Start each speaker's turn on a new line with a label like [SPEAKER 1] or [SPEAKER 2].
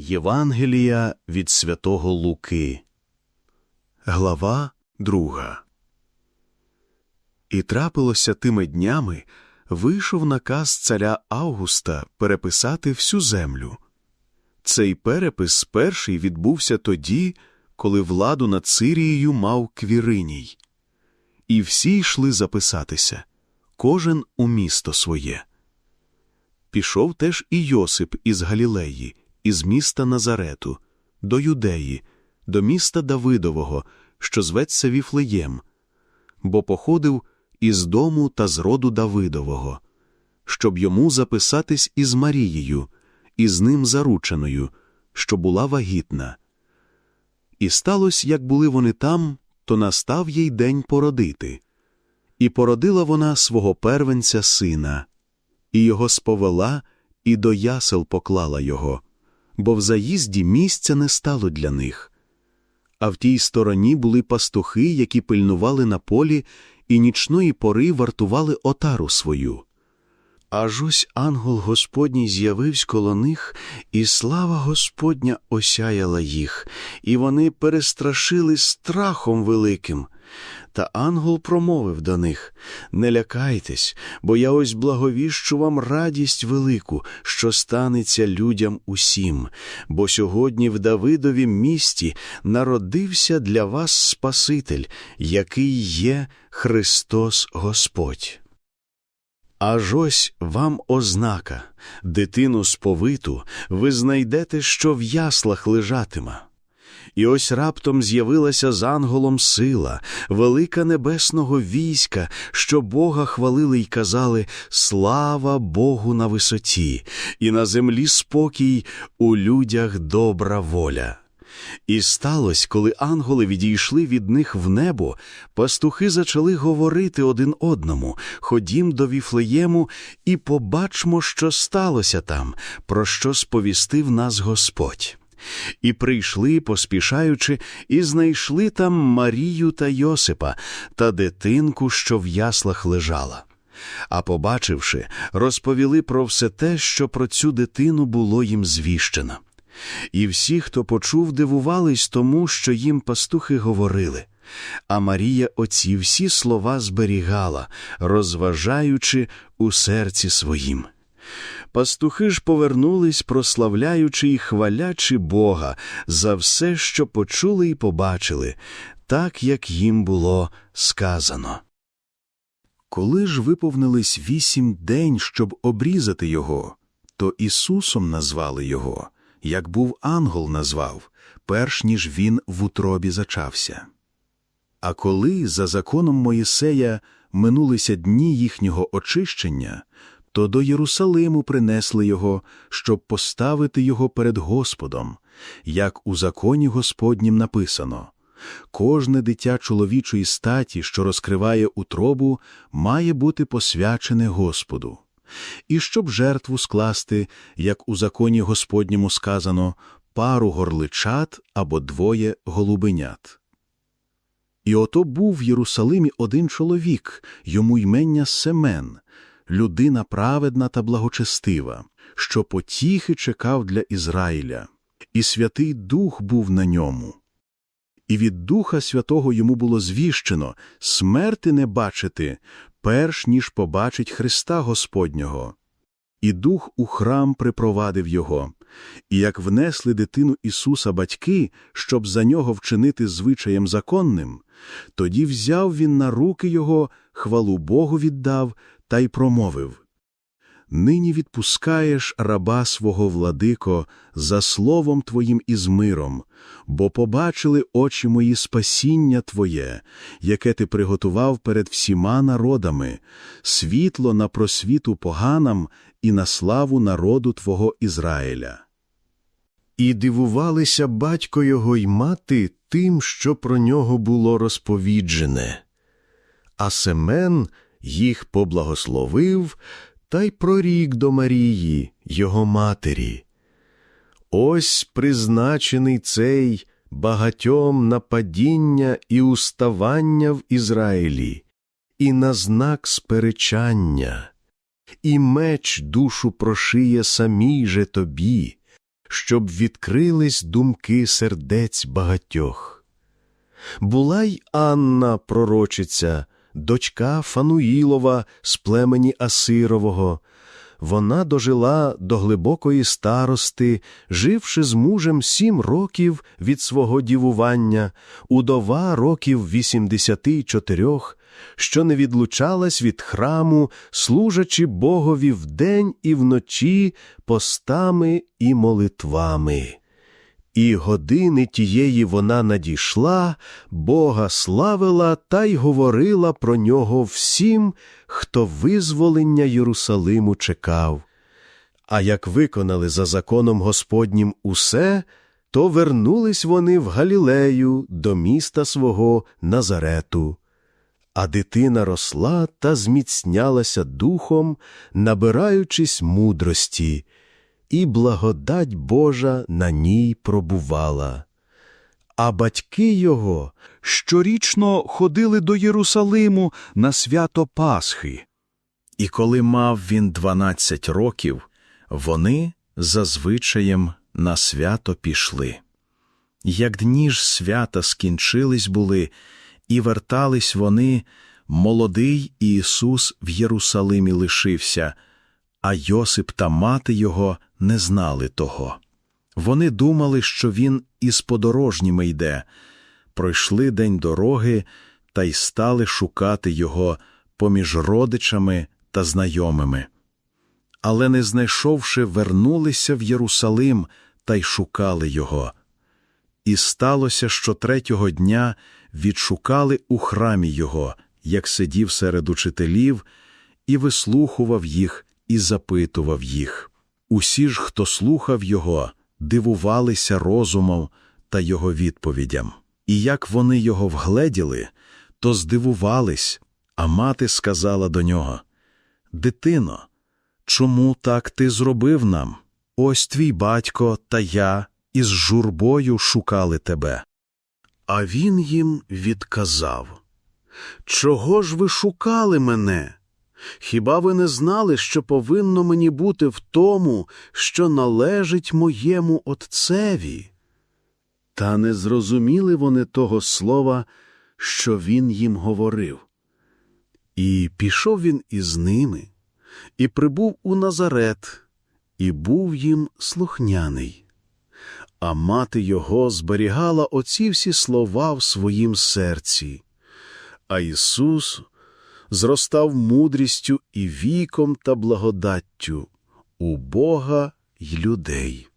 [SPEAKER 1] Євангелія від святого Луки, глава друга. І трапилося тими днями, вийшов наказ царя Августа переписати всю землю. Цей перепис перший відбувся тоді, коли владу над Сирією мав Квіриній. І всі йшли записатися, кожен у місто своє. Пішов теж і Йосип із Галілеї, із міста Назарету, до Юдеї, до міста Давидового, що зветься Віфлеєм, бо походив із дому та з роду Давидового, щоб йому записатись із Марією, із ним зарученою, що була вагітна. І сталося, як були вони там, то настав їй день породити. І породила вона свого первенця сина, і його сповела, і до ясел поклала його, бо в заїзді місця не стало для них. А в тій стороні були пастухи, які пильнували на полі, і нічної пори вартували отару свою. Аж ось ангел Господній з'явився коло них, і слава Господня осяяла їх, і вони перестрашили страхом великим. Та ангел промовив до них Не лякайтесь, бо я ось благовіщу вам радість велику, що станеться людям усім, бо сьогодні в Давидовім місті народився для вас Спаситель, який є Христос Господь. Аж ось вам ознака, дитину сповиту, ви знайдете, що в яслах лежатиме. І ось раптом з'явилася з анголом сила, велика небесного війська, що Бога хвалили й казали Слава Богу на висоті, і на землі спокій, у людях добра воля. І сталося, коли ангели відійшли від них в небо, пастухи зачали говорити один одному Ходім до Віфлеєму і побачмо, що сталося там, про що сповістив нас Господь. І прийшли, поспішаючи, і знайшли там Марію та Йосипа та дитинку, що в яслах лежала. А побачивши, розповіли про все те, що про цю дитину було їм звіщено. І всі, хто почув, дивувались тому, що їм пастухи говорили. А Марія оці всі слова зберігала, розважаючи у серці своїм. Пастухи ж повернулись, прославляючи і хвалячи Бога за все, що почули і побачили, так як їм було сказано. Коли ж виповнились вісім день, щоб обрізати його, то Ісусом назвали його, як був ангел назвав, перш ніж він в утробі зачався. А коли за законом Моїсея минулися дні їхнього очищення, то до Єрусалиму принесли його, щоб поставити його перед Господом, як у законі Господнім написано. Кожне дитя чоловічої статі, що розкриває утробу, має бути посвячене Господу. І щоб жертву скласти, як у законі Господньому сказано, пару горличат або двоє голубенят. І ото був в Єрусалимі один чоловік, йому ймення Семен, людина праведна та благочестива, що потіхи чекав для Ізраїля, і Святий Дух був на ньому. І від Духа Святого йому було звіщено смерти не бачити, перш ніж побачить Христа Господнього. І Дух у храм припровадив його, і як внесли дитину Ісуса батьки, щоб за нього вчинити звичаєм законним, тоді взяв він на руки його, хвалу Богу віддав та й промовив Нині відпускаєш раба свого владико за словом твоїм і з миром, бо побачили очі мої спасіння Твоє, яке ти приготував перед всіма народами, світло на просвіту поганам і на славу народу Твого Ізраїля. І дивувалися батько його й мати тим, що про нього було розповіджене. А Семен їх поблагословив та й прорік до Марії, його матері. Ось призначений цей багатьом на падіння і уставання в Ізраїлі, і на знак сперечання, і меч душу прошиє самій же тобі, щоб відкрились думки сердець багатьох. Була й Анна, пророчиця, дочка Фануїлова з племені Асирового. Вона дожила до глибокої старости, живши з мужем сім років від свого дівування, удова років вісімдесяти чотирьох, що не відлучалась від храму, служачи Богові вдень і вночі постами і молитвами. І години тієї вона надійшла, Бога славила та й говорила про нього всім, хто визволення Єрусалиму чекав. А як виконали за законом Господнім усе, то вернулись вони в Галілею до міста свого Назарету. А дитина росла та зміцнялася духом, набираючись мудрості, і благодать Божа на ній пробувала. А батьки його
[SPEAKER 2] щорічно ходили до Єрусалиму на свято Пасхи. І коли мав він дванадцять років, вони за звичаєм на свято пішли. Як дні ж свята скінчились були, і вертались вони, молодий Ісус в Єрусалимі лишився, а Йосип та мати його не знали того. Вони думали, що він із подорожніми йде, пройшли день дороги та й стали шукати його поміж родичами та знайомими. Але, не знайшовши, вернулися в Єрусалим та й шукали його. І сталося, що третього дня відшукали у храмі його, як сидів серед учителів, і вислухував їх, і запитував їх. Усі ж, хто слухав його, дивувалися розумом та його відповідям. І як вони його вгледіли, то здивувались, а мати сказала до нього: Дитино, чому так ти зробив нам? Ось твій батько та я із журбою шукали тебе.
[SPEAKER 1] А він їм відказав Чого ж ви шукали мене? Хіба ви не знали, що повинно мені бути в тому, що належить моєму отцеві? Та не зрозуміли вони того слова, що він їм говорив. І пішов він із ними, і прибув у Назарет, і був їм слухняний. А мати його зберігала оці всі слова в своїм серці. А Ісус зростав мудрістю і віком та благодаттю у Бога й людей.